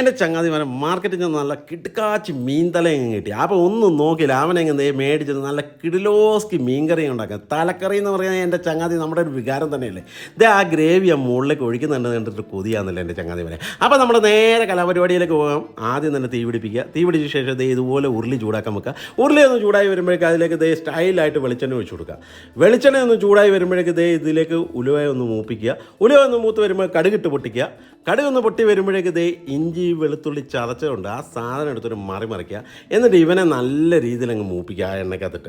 എന്റെ ചങ്ങാതി മരം മാർക്കറ്റിൽ നിന്ന് നല്ല കിടുക്കാച്ചി മീൻ തലയും കിട്ടി. അപ്പോൾ ഒന്നും നോക്കിയില്ല. അവനെങ്ങ് നേ മേടിച്ചത് നല്ല കിടിലോസ്കി മീൻകറി ഉണ്ടാക്കുക തലക്കറി എന്ന് പറയുന്നത് എന്റെ ചങ്ങാതി നമ്മുടെ ഒരു വികാരം തന്നെയല്ലേ? ഇത് ആ ഗ്രേവി ആ മുകളിലേക്ക് ഒഴിക്കുന്നുണ്ട് കണ്ടിട്ട് കൊതിയാന്നല്ലേ എന്റെ ചങ്ങാതി മരം അപ്പോൾ നമ്മൾ നേരെ കലാപരിപാടിയിലേക്ക് പോകാം. ആദ്യം തന്നെ തീ പിടിപ്പിക്കുക. തീ പിടിച്ച ശേഷം ദേ ഇതുപോലെ ഉരുളി ചൂടാക്കാൻ വെക്കുക. ഉരുളി ഒന്ന് ചൂടായി വരുമ്പോഴേക്ക് അതിലേക്ക് ദേ സ്റ്റൈലായിട്ട് വെളിച്ചെണ്ണ ഒഴിച്ചു കൊടുക്കുക. വെളിച്ചെണ്ണ ഒന്ന് ചൂടായി വരുമ്പോഴേക്ക് ദേ ഇതിലേക്ക് ഉലുവ ഒന്ന് മൂപ്പിക്കുക. ഉലുവ ഒന്ന് മൂത്ത് വരുമ്പോൾ കടുകിട്ട് പൊട്ടിക്കുക. കടുകൊന്ന് പൊട്ടി വരുമ്പോഴേക്ക് ദേ ഇഞ്ചി വെളുത്തുള്ളി ചതച്ചതുകൊണ്ട് ആ സാധനം എടുത്തൊരു മറി മറിക്കുക. എന്നിട്ട് ഇവനെ നല്ല രീതിയിൽ അങ്ങ് മൂപ്പിക്കുക ആ എണ്ണക്കകത്തിട്ട്.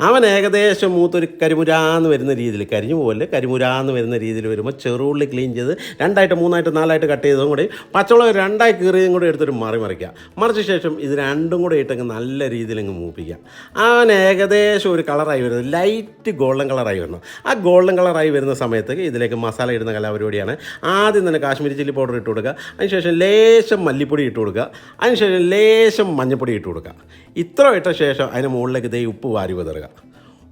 അവൻ ഏകദേശം മൂത്തൊരു കരിമുരാന്ന് വരുന്ന രീതിയിൽ കരിഞ്ഞു പോലെ കരിമുരാന്ന് വരുന്ന രീതിയിൽ വരുമ്പോൾ ചെറുള്ളി ക്ലീൻ ചെയ്ത് രണ്ടായിട്ട് മൂന്നായിട്ട് നാലായിട്ട് കട്ട് ചെയ്തതും കൂടി പച്ചമുളക് രണ്ടായി കീറിയതും കൂടി എടുത്തൊരു മറി മറിക്കുക. മറിച്ച ശേഷം ഇത് രണ്ടും കൂടി ഇട്ടങ്ങ് നല്ല രീതിയിൽ അങ്ങ് മൂപ്പിക്കുക. അവൻ ഏകദേശം ഒരു കളറായി വരുന്നത് ലൈറ്റ് ഗോൾഡൻ കളറായി വരുന്നു. ആ ഗോൾഡൻ കളറായി വരുന്ന സമയത്ത് ഇതിലേക്ക് മസാല ഇടുന്ന കലാപരിപാടിയാണ്. ആദ്യം തന്നെ കാശ്മീരി ചില്ലി പൗഡർ ഇട്ട് കൊടുക്കുക. അതിനുശേഷം ലേശം മല്ലിപ്പൊടി ഇട്ട് കൊടുക്കുക. അതിനുശേഷം ലേശം മഞ്ഞൾപ്പൊടി ഇട്ട് കൊടുക്കുക. ഇത്ര ഇട്ട ശേഷം അതിന് മുകളിലേക്ക് ദേ ഉപ്പ് വാരി വിതറുക.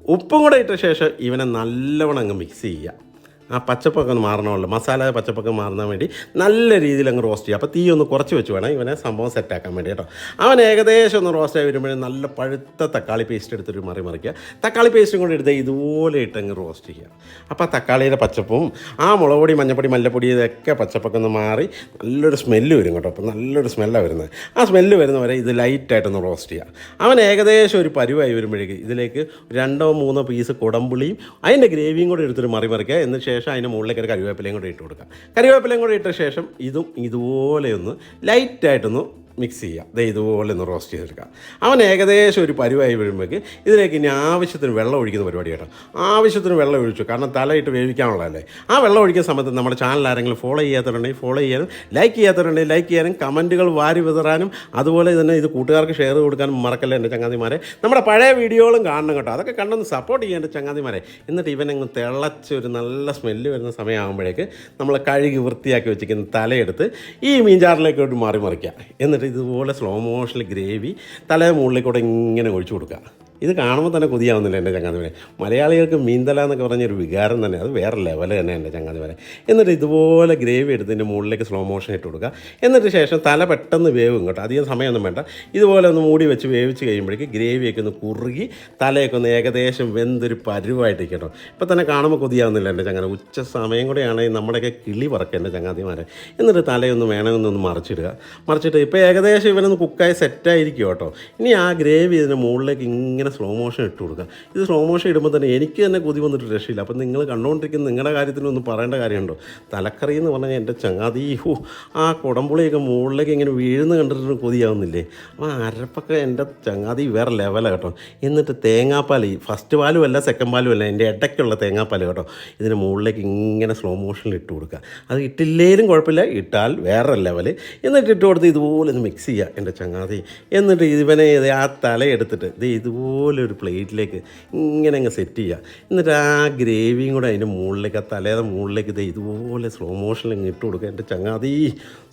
ഉപ്പും കൂടെ ഇട്ട ശേഷം ഇവനെ നല്ലവണ്ണം അങ്ങ് മിക്സ് ചെയ്യുക. ആ പച്ചപ്പൊക്കെ ഒന്ന് മാറണമല്ലോ. മസാല പച്ചപ്പൊക്കെ മാറുന്ന വേണ്ടി നല്ല രീതിയിൽ അങ്ങ് റോസ്റ്റ് ചെയ്യുക അപ്പോൾ തീ ഒന്ന് കുറച്ച് വെച്ച് വേണം ഇവനെ സംഭവം സെറ്റാക്കാൻ വേണ്ടി കേട്ടോ. അവൻ ഏകദേശം ഒന്ന് റോസ്റ്റ് ആയി വരുമ്പോഴേ നല്ല പഴുത്ത തക്കാളി പേസ്റ്റ് എടുത്തിട്ട് മറി മറിക്കുക. തക്കാളി പേസ്റ്റും കൂടെ എടുത്ത് ഇതുപോലെ ഇട്ട് അങ്ങ് റോസ്റ്റ് ചെയ്യുക. അപ്പോൾ തക്കാളിയുടെ പച്ചപ്പും ആ മുളക് പൊടി മഞ്ഞപ്പൊടി മല്ലപ്പൊടി ഇതൊക്കെ പച്ചപ്പൊക്കെ ഒന്ന് മാറി നല്ലൊരു സ്മെല്ല് വരും കേട്ടോ. അപ്പോൾ നല്ലൊരു സ്മെല്ലാണ് വരുന്നത്. ആ സ്മെല്ല് വരുന്നവരെ ഇത് ലൈറ്റായിട്ടൊന്ന് റോസ്റ്റ് ചെയ്യുക. അവൻ ഏകദേശം ഒരു പരുവായി വരുമ്പോഴേക്ക് ഇതിലേക്ക് രണ്ടോ മൂന്നോ പീസ് കുടമ്പുളിയും അതിന്റെ ഗ്രേവിയും കൂടി എടുത്തിട്ട് മറി മറിക്കുക. എന്നിട്ട് ശേഷം അതിന്റെ മുകളിലേക്ക് ഒരു കറിവേപ്പിലയും കൂടി ഇട്ട് കൊടുക്കാം. കറിവേപ്പിലയും കൂടി ഇട്ട ശേഷം ഇതും ഇതുപോലെ ഒന്ന് ലൈറ്റായിട്ടൊന്ന് മിക്സ് ചെയ്യുക ദേ ഇതുപോലെ ഒന്ന് റോസ്റ്റ് ചെയ്തെടുക്കുക അവൻ ഏകദേശം ഒരു പരുവായി വരുമ്പോഴേക്ക് ഇതിലേക്ക് ഇനി ആവശ്യത്തിന് വെള്ളം ഒഴിക്കുന്ന പരിപാടി കേട്ടോ. ആവശ്യത്തിന് വെള്ളം ഒഴിച്ചു. കാരണം തലയിട്ട് വേവിക്കാനുള്ളതല്ലേ. ആ വെള്ളം ഒഴിക്കുന്ന സമയത്ത് നമ്മുടെ ചാനൽ ആരെങ്കിലും ഫോളോ ചെയ്യാത്തവരുണ്ടെങ്കിൽ ഫോളോ ചെയ്യാനും ലൈക്ക് ചെയ്യാത്തവരുണ്ടെങ്കിൽ ലൈക്ക് ചെയ്യാനും കമന്റുകൾ വാരി വിതറാനും അതുപോലെ തന്നെ ഇത് കൂട്ടുകാർക്ക് ഷെയർ കൊടുക്കാനും മറക്കല്ലേ എന്റെ ചങ്ങാതിമാരെ. നമ്മുടെ പഴയ വീഡിയോകളും കാണണം കേട്ടോ. അതൊക്കെ കണ്ടൊന്ന് സപ്പോർട്ട് ചെയ്യാൻ എന്റെ ചങ്ങാതിമാരെ. എന്നിട്ട് ഇവനങ്ങ് തിളച്ച് ഒരു നല്ല സ്മെല്ല് വരുന്ന സമയമാകുമ്പോഴേക്ക് നമ്മൾ കഴുകി വൃത്തിയാക്കി വെച്ചിരിക്കുന്ന തലയെടുത്ത് ഈ മീൻചാറിലേക്കോട്ട് മാറി മറിക്കുക. എന്നിട്ട് ഇതുപോലെ സ്ലോ മോഷനിൽ ഗ്രേവി തലേ മുകളിലേക്കൂടെ ഇങ്ങനെ ഒഴിച്ചു കൊടുക്കുക. ഇത് കാണുമ്പോൾ തന്നെ കൊതിയാവുന്നില്ല എന്റെ ചങ്ങാതിമാരെ. മലയാളികൾക്ക് മീൻതല എന്നൊക്കെ പറഞ്ഞൊരു വികാരം തന്നെ അത് വേറെ ലെവൽ തന്നെ എന്റെ ചങ്ങാതിമാരെ. എന്നിട്ട് ഇതുപോലെ ഗ്രേവി എടുത്തതിന്റെ മുകളിലേക്ക് സ്ലോ മോഷൻ ഇട്ട് കൊടുക്കുക. എന്നിട്ട് ശേഷം തല പെട്ടെന്ന് വേവും കേട്ടോ. അധികം സമയമൊന്നും വേണ്ട. ഇതുപോലെ ഒന്ന് മൂടി വെച്ച് വേവിച്ച് കഴിയുമ്പോഴേക്ക് ഗ്രേവിയൊക്കെ ഒന്ന് കുറുകി തലയൊക്കെ ഒന്ന് ഏകദേശം വെന്തൊരു പരുവായിട്ട് കേട്ടോ. ഇപ്പം തന്നെ കാണുമ്പോൾ കൊതിയാവുന്നില്ല എന്റെ ചങ്ങാതി. ഉച്ച സമയം കൂടെയാണെങ്കിൽ നമ്മുടെയൊക്കെ കിളി പറക്കുക എന്റെ ചങ്ങാതിമാരെ. എന്നിട്ട് തലയൊന്ന് വേണമെന്നൊന്ന് മറിച്ചിടുക. മറിച്ചിട്ട് ഇപ്പോൾ ഏകദേശം ഇവനൊന്ന് കുക്കായി സെറ്റായിരിക്കും കേട്ടോ. ഇനി ആ ഗ്രേവി ഇതിന്റെ മുകളിലേക്ക് ഇങ്ങനെ സ്ലോ മോഷൻ ഇട്ട് കൊടുക്കുക. ഇത് സ്ലോ മോഷൻ ഇടുമ്പോൾ തന്നെ എനിക്ക് തന്നെ കൊതി വന്നിട്ട് രക്ഷയില്ല. അപ്പം നിങ്ങൾ കണ്ടുകൊണ്ടിരിക്കുന്ന നിങ്ങളുടെ കാര്യത്തിനൊന്നും പറയേണ്ട കാര്യമുണ്ടോ? തലക്കറി എന്ന് പറഞ്ഞാൽ എന്റെ ചങ്ങാതി ഹോ ആ കുടംപുളിയൊക്കെ മുകളിലേക്ക് ഇങ്ങനെ വീഴുന്ന കണ്ടിട്ട് കൊതിയാവുന്നില്ലേ? അപ്പോൾ അരപ്പൊക്കെ എന്റെ ചങ്ങാതി വേറെ ലെവലാണ് കേട്ടോ. എന്നിട്ട് തേങ്ങാപ്പാൽ ഫസ്റ്റ് പാലും അല്ല സെക്കൻഡ് പാലും അല്ല എന്റെ ഇടയ്ക്കുള്ള തേങ്ങാപ്പാൽ കേട്ടോ. ഇതിന് മുകളിലേക്ക് ഇങ്ങനെ സ്ലോ മോഷനിൽ ഇട്ട് കൊടുക്കുക. അത് ഇട്ടില്ലേലും കുഴപ്പമില്ല ഇട്ടാൽ വേറെ ലെവൽ എന്നിട്ട് ഇട്ട് കൊടുത്ത് ഇതുപോലെ ഒന്ന് മിക്സ് ചെയ്യുക എന്റെ ചങ്ങാതി. എന്നിട്ട് ഇവനെ ആ തല എടുത്തിട്ട് ഇത് ഇതുപോലെ ഒരു പ്ലേറ്റിലേക്ക് ഇങ്ങനെ അങ്ങ് സെറ്റ് ചെയ്യുക എന്നിട്ട് ആ ഗ്രേവിയും കൂടെ അതിന്റെ മുകളിലേക്ക് ആ തലേത മുകളിലേക്ക് ഇത് ഇതുപോലെ സ്ലോ മോഷനിൽ ഇങ്ങ് ഇട്ട് കൊടുക്കുക. എന്റെ ചങ്ങാതി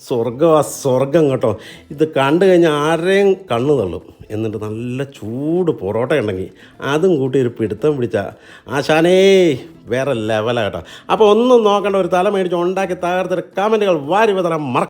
സ്വർഗം ആ സ്വർഗം കേട്ടോ. ഇത് കണ്ടു കഴിഞ്ഞാൽ ആരെയും കണ്ണു തള്ളും. എന്നിട്ട് നല്ല ചൂട് പൊറോട്ട ഉണ്ടെങ്കിൽ അതും കൂട്ടി ഒരു പിടുത്തം പിടിച്ചാൽ ആശാനേ വേറെ ലെവലാണ് കേട്ടോ. അപ്പോൾ ഒന്നും നോക്കേണ്ട ഒരു തല മേടിച്ച് ഉണ്ടാക്കി തകർത്തൊരു കമന്റുകൾ വാരി വിതറാൻ മറ